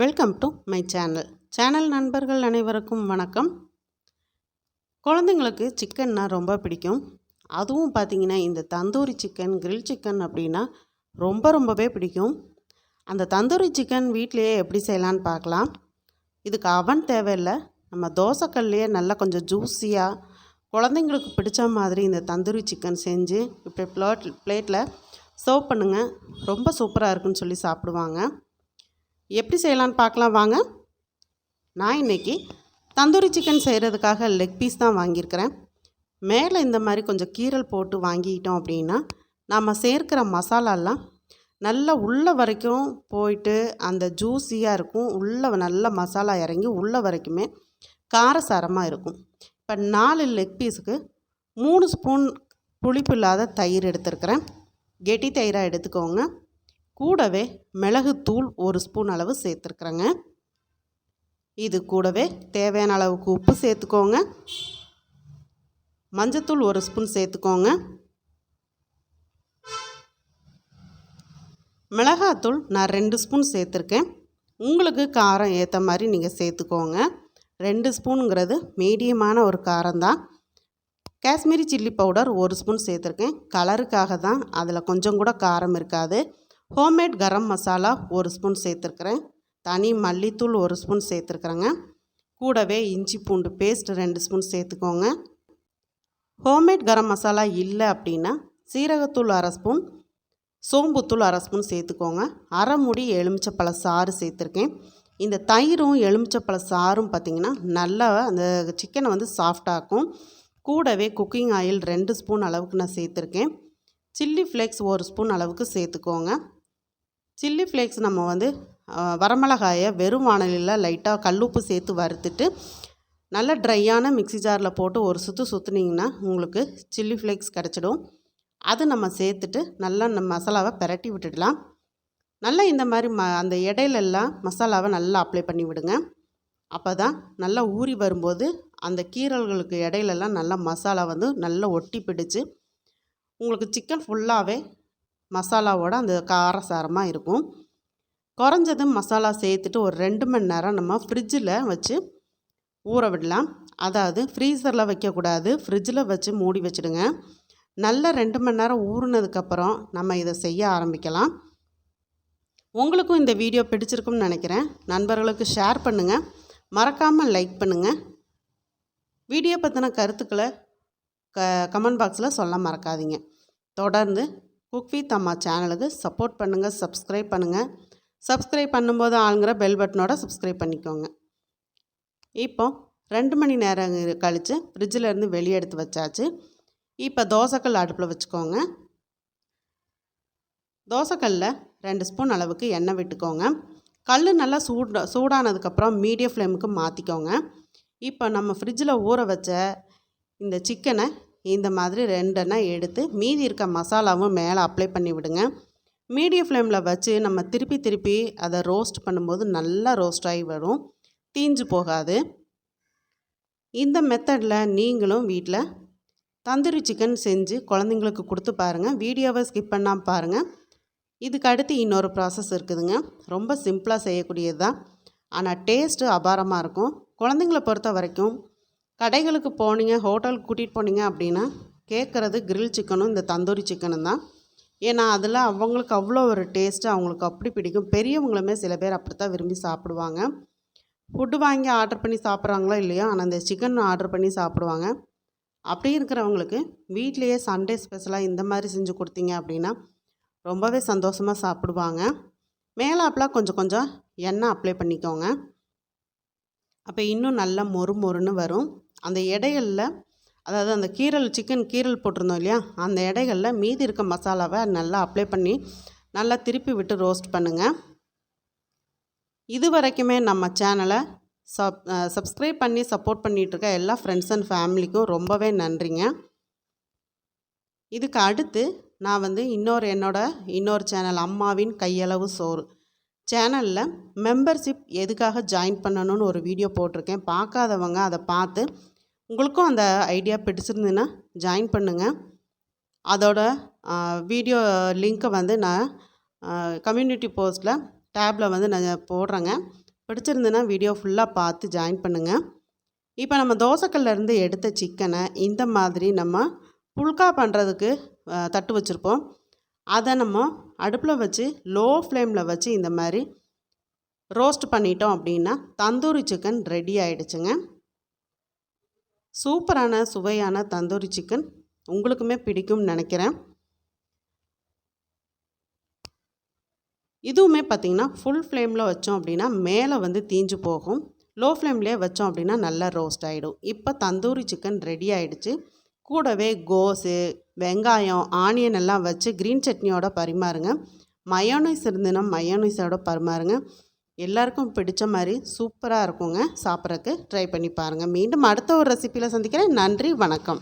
Welcome to my channel. Channel நண்பர்கள் அனைவருக்கும் வணக்கம். குழந்தைங்களுக்கு சிக்கன்னா ரொம்ப பிடிக்கும். அதுவும் பார்த்திங்கன்னா இந்த தந்தூரி சிக்கன் கிரில் சிக்கன் அப்படின்னா ரொம்ப ரொம்பவே பிடிக்கும். அந்த தந்தூரி சிக்கன் வீட்டிலையே எப்படி செய்யலான்னு பார்க்கலாம். இதுக்கு அவன் தேவையில்லை. நம்ம தோசைக்கல்லையே நல்லா கொஞ்சம் ஜூஸியாக குழந்தைங்களுக்கு பிடிச்ச மாதிரி இந்த தந்தூரி சிக்கன் செஞ்சு இப்போ ப்ளாட் பிளேட்டில் சர்வ் பண்ணுங்கள் ரொம்ப சூப்பராக இருக்குன்னு சொல்லி சாப்பிடுவாங்க. எப்படி செய்யலான்னு பார்க்கலாம் வாங்க. நான் இன்றைக்கி தந்தூரி சிக்கன் செய்கிறதுக்காக லெக் பீஸ் தான் வாங்கியிருக்கிறேன். மேலே இந்த மாதிரி கொஞ்சம் கீரல் போட்டு வாங்கிக்கிட்டோம் அப்படின்னா நம்ம சேர்க்கிற மசாலாலாம் நல்லா உள்ள வரைக்கும் போயிட்டு அந்த ஜூஸியாக இருக்கும். உள்ளே நல்ல மசாலா இறங்கி உள்ள வரைக்குமே காரசாரமாக இருக்கும். இப்போ நாலு லெக் பீஸுக்கு மூணு ஸ்பூன் புளிப்பு இல்லாத தயிர் எடுத்துருக்கிறேன். கெட்டி தயிராக எடுத்துக்கோங்க. கூடவே மிளகுத்தூள் ஒரு ஸ்பூன் அளவு சேர்த்துருக்குறேங்க. இது கூடவே தேவையான அளவுக்கு உப்பு சேர்த்துக்கோங்க. மஞ்சத்தூள் ஒரு ஸ்பூன் சேர்த்துக்கோங்க. மிளகாத்தூள் நான் ரெண்டு ஸ்பூன் சேர்த்துருக்கேன். உங்களுக்கு காரம் ஏற்ற மாதிரி நீங்கள் சேர்த்துக்கோங்க. ரெண்டு ஸ்பூனுங்கிறது மீடியமான ஒரு காரம் தான். காஷ்மீரி சில்லி பவுடர் ஒரு ஸ்பூன் சேர்த்துருக்கேன். கலருக்காக தான். அதில் கொஞ்சம் கூட காரம் இருக்காது. ஹோம்மேட் கரம் மசாலா ஒரு ஸ்பூன் சேர்த்துருக்குறேன். தனி மல்லித்தூள் ஒரு ஸ்பூன் சேர்த்துருக்குறேங்க. கூடவே இஞ்சி பூண்டு பேஸ்ட் ரெண்டு ஸ்பூன் சேர்த்துக்கோங்க. ஹோம்மேட் கரம் மசாலா இல்லை அப்படின்னா சீரகத்தூள் அரை ஸ்பூன் சோம்புத்தூள் அரை ஸ்பூன் சேர்த்துக்கோங்க. அரை முடி எலுமிச்சப்பழ சாறு சேர்த்துருக்கேன். இந்த தயிரும் எலுமிச்சப்பழ சாறும் பார்த்திங்கன்னா நல்லா அந்த சிக்கனை வந்து சாஃப்டாகும் கூடவே குக்கிங் ஆயில் ரெண்டு ஸ்பூன் அளவுக்கு நான் சேர்த்துருக்கேன். சில்லி ஃப்ளேக்ஸ் ஒரு ஸ்பூன் அளவுக்கு சேர்த்துக்கோங்க. சில்லி ஃப்ளேக்ஸ் நம்ம வந்து வரமிளகாயை வெறும் வானலியில் லைட்டாக கல்லுப்பு சேர்த்து வறுத்துட்டு நல்ல ட்ரையான மிக்ஸி ஜாரில் போட்டு ஒரு சுற்று சுற்றுனீங்கன்னா உங்களுக்கு சில்லி ஃப்ளேக்ஸ் கிடச்சிடும். அது நம்ம சேர்த்துட்டு நல்லா நம்ம மசாலாவை பிரட்டி விட்டுடலாம். நல்லா இந்த மாதிரி ம அந்த இடையிலெல்லாம் மசாலாவை நல்லா அப்ளை பண்ணி விடுங்க. அப்போ தான் நல்லா ஊறி வரும்போது அந்த கீரல்களுக்கு இடையிலெல்லாம் நல்லா மசாலா வந்து நல்லா ஒட்டி பிடிச்சு உங்களுக்கு சிக்கன் ஃபுல்லாகவே மசாலாவோட அந்த காரசாரமாக இருக்கும். குறைஞ்சது மசாலா சேர்த்துட்டு ஒரு ரெண்டு மணி நேரம் நம்ம ஃப்ரிட்ஜில் வச்சு ஊற விடலாம். அதாவது ஃப்ரீசரில் வைக்கக்கூடாது. ஃப்ரிட்ஜில் வச்சு மூடி வச்சுடுங்க. நல்ல ரெண்டு மணி நேரம் ஊறினதுக்கப்புறம் நம்ம இதை செய்ய ஆரம்பிக்கலாம். உங்களுக்கும் இந்த வீடியோ பிடிச்சிருக்கும்னு நினைக்கிறேன். நண்பர்களுக்கு ஷேர் பண்ணுங்கள் மறக்காமல் லைக் பண்ணுங்கள் வீடியோ பற்றின கருத்துக்களை க கமெண்ட் பாக்ஸில் சொல்ல மறக்காதீங்க. தொடர்ந்து குக் வித் அம்மா சேனலுக்கு சப்போர்ட் பண்ணுங்கள் சப்ஸ்கிரைப் பண்ணுங்கள் சப்ஸ்கிரைப் பண்ணும்போது ஆளுங்கிற பெல் பட்டனோட சப்ஸ்கிரைப் பண்ணிக்கோங்க. இப்போ ரெண்டு மணி நேரம் கழித்து ஃப்ரிட்ஜில் இருந்து வெளியே எடுத்து வச்சாச்சு. இப்போ தோசைக்கல் அடுப்பில் வச்சுக்கோங்க. தோசைக்கல்லில் ரெண்டு ஸ்பூன் அளவுக்கு எண்ணெய் விட்டுக்கோங்க. கல் நல்லா சூட சூடானதுக்கப்புறம் மீடியம் ஃப்ளேமுக்கு மாற்றிக்கோங்க இப்போ நம்ம ஃப்ரிட்ஜில் ஊற வச்ச இந்த சிக்கனை இந்த மாதிரி ரெண்டெண்ணெய் எடுத்து மீதி இருக்க மசாலாவும் மேலே அப்ளை பண்ணி விடுங்க. மீடியம் ஃப்ளேமில் வச்சு நம்ம திருப்பி திருப்பி அதை ரோஸ்ட் பண்ணும்போது நல்லா ரோஸ்ட் ஆகி வரும். தீஞ்சு போகாது. இந்த மெத்தடில் நீங்களும் வீட்டில் தந்தூரி சிக்கன் செஞ்சு குழந்தைங்களுக்கு கொடுத்து பாருங்கள் வீடியோவை ஸ்கிப் பண்ணாமல் பாருங்கள் இதுக்கு அடுத்து இன்னொரு ப்ராசஸ் இருக்குதுங்க. ரொம்ப சிம்பிளாக செய்யக்கூடியது தான். ஆனால் டேஸ்ட்டு அபாரமாக இருக்கும். குழந்தைங்கள பொறுத்த வரைக்கும் கடைகளுக்கு போனீங்க ஹோட்டலுக்கு கூட்டிகிட்டு போனீங்க அப்படின்னா கேட்குறது கிரில் சிக்கனும் இந்த தந்தூரி சிக்கனும் தான். ஏன்னா அதில் அவங்களுக்கு அவ்வளோ ஒரு டேஸ்ட்டு அவங்களுக்கு அப்படி பிடிக்கும். பெரியவங்களுமே சில பேர் அப்படி தான் விரும்பி சாப்பிடுவாங்க. ஃபுட்டு வாங்கி ஆர்டர் பண்ணி சாப்பிட்றாங்களோ இல்லையோ ஆனால் இந்த சிக்கன் ஆர்டர் பண்ணி சாப்பிடுவாங்க. அப்படி இருக்கிறவங்களுக்கு வீட்லேயே சண்டே ஸ்பெஷலாக இந்த மாதிரி செஞ்சு கொடுத்தீங்க அப்படின்னா ரொம்பவே சந்தோஷமாக சாப்பிடுவாங்க. மேலாப்பில் கொஞ்சம் கொஞ்சம் எண்ணெய் அப்ளை பண்ணிக்கோங்க. அப்போ இன்னும் நல்லா மொறு மொறுன்னு வரும். அந்த இடைகளில் அதாவது அந்த கீரல் சிக்கன் கீரல் போட்டிருந்தோம் இல்லையா? அந்த இடைகளில் மீதி இருக்க மசாலாவை நல்லா அப்ளை பண்ணி நல்லா திருப்பி விட்டு ரோஸ்ட் பண்ணுங்கள் இது வரைக்குமே நம்ம சேனலை சப் சப்ஸ்கிரைப் பண்ணி சப்போர்ட் பண்ணிகிட்ருக்க எல்லா ஃப்ரெண்ட்ஸ் அண்ட் ஃபேமிலிக்கும் ரொம்பவே நன்றிங்க. இதுக்கு அடுத்து நான் வந்து இன்னொரு என்னோட இன்னொரு சேனல் அம்மாவின் கையளவு சோறு. சேனலில் மெம்பர்ஷிப் எதுக்காக ஜாயின் பண்ணணும்னு ஒரு வீடியோ போட்டிருக்கேன். பார்க்காதவங்க அதை பார்த்து உங்களுக்கும் அந்த ஐடியா பிடிச்சிருந்துன்னா ஜாயின் பண்ணுங்கள் அதோட வீடியோ லிங்க்கை வந்து நான் கம்யூனிட்டி போஸ்ட்டில் டேப்பில் வந்து நான் போடுறேங்க. பிடிச்சிருந்துன்னா வீடியோ ஃபுல்லாக பார்த்து ஜாயின் பண்ணுங்கள் இப்போ நம்ம தோசைக்கல்ல இருந்து எடுத்த சிக்கனை இந்த மாதிரி நம்ம புல்கா பண்ணுறதுக்கு தட்டு வச்சுருப்போம். அதை நம்ம அடுப்பில் வச்சு லோ ஃப்ளேமில் வச்சு இந்த மாதிரி ரோஸ்ட் பண்ணிட்டோம் அப்படின்னா தந்தூரி சிக்கன் ரெடி ஆயிடுச்சுங்க. சூப்பரான சுவையான தந்தூரி சிக்கன் உங்களுக்குமே பிடிக்கும்னு நினைக்கிறேன். இதுவுமே பார்த்திங்கன்னா ஃபுல் ஃப்ளேமில் வச்சோம் அப்படின்னா மேலே வந்து தீஞ்சு போகும். லோ ஃப்ளேம்லேயே வச்சோம் அப்படின்னா நல்லா ரோஸ்ட் ஆகிடும் இப்போ தந்தூரி சிக்கன் ரெடி ஆகிடுச்சு கூடவே கோஸு வெங்காயம் ஆனியன் எல்லாம் வச்சு க்ரீன் சட்னியோட பரிமாறுங்க. மயோனைஸ் இருந்துன்னா மயோனைஸோட பரிமாறுங்க. எல்லாருக்கும் பிடிச்ச மாதிரி சூப்பராக இருக்குங்க. சாப்பிட்றதுக்கு ட்ரை பண்ணி பாருங்கள் மீண்டும் அடுத்த ஒரு ரெசிப்பியில் சந்திக்கிறேன். நன்றி வணக்கம்.